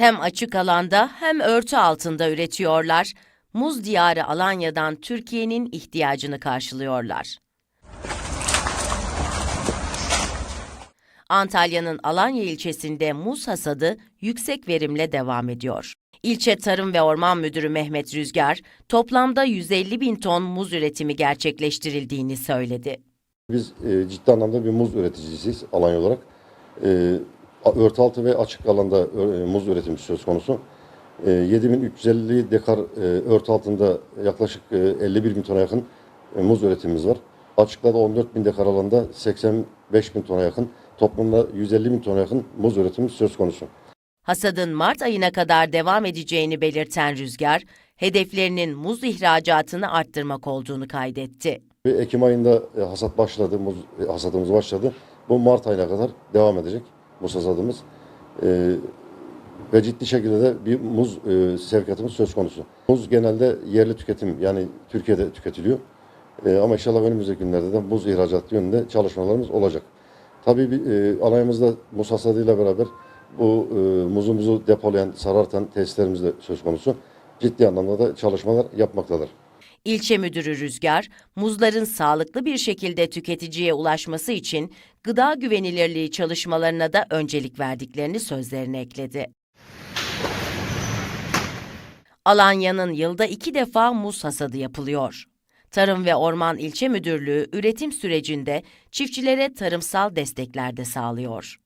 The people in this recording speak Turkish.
Hem açık alanda hem örtü altında üretiyorlar. Muz diyarı Alanya'dan Türkiye'nin ihtiyacını karşılıyorlar. Antalya'nın Alanya ilçesinde muz hasadı yüksek verimle devam ediyor. İlçe Tarım ve Orman Müdürü Mehmet Rüzgar, toplamda 150 bin ton muz üretimi gerçekleştirildiğini söyledi. Biz e, ciddi anlamda bir muz üreticisiyiz Alanya olarak. E, örtü altı ve açık alanda e, muz üretimi söz konusu. E, 7350 dekar e, örtü altında yaklaşık e, 51 bin tona yakın e, muz üretimimiz var. Açıkta da 14 bin dekar alanda 85 bin tona yakın, toplamda 150 bin tona yakın muz üretimi söz konusu. Hasadın Mart ayına kadar devam edeceğini belirten Rüzgar, hedeflerinin muz ihracatını arttırmak olduğunu kaydetti. Ekim ayında e, hasat başladı, muz e, hasadımız başladı. Bu Mart ayına kadar devam edecek muz hasadımız. E, ve ciddi şekilde de bir muz e, sevkiyatımız söz konusu. Muz genelde yerli tüketim yani Türkiye'de tüketiliyor. E, ama inşallah önümüzdeki günlerde de muz ihracat yönünde çalışmalarımız olacak. Tabii e, alayımızda muz hasadıyla beraber bu e, muzumuzu depolayan, sarartan tesislerimiz de söz konusu. Ciddi anlamda da çalışmalar yapmaktadır. İlçe Müdürü Rüzgar, muzların sağlıklı bir şekilde tüketiciye ulaşması için gıda güvenilirliği çalışmalarına da öncelik verdiklerini sözlerine ekledi. Alanya'nın yılda iki defa muz hasadı yapılıyor. Tarım ve Orman İlçe Müdürlüğü üretim sürecinde çiftçilere tarımsal destekler de sağlıyor.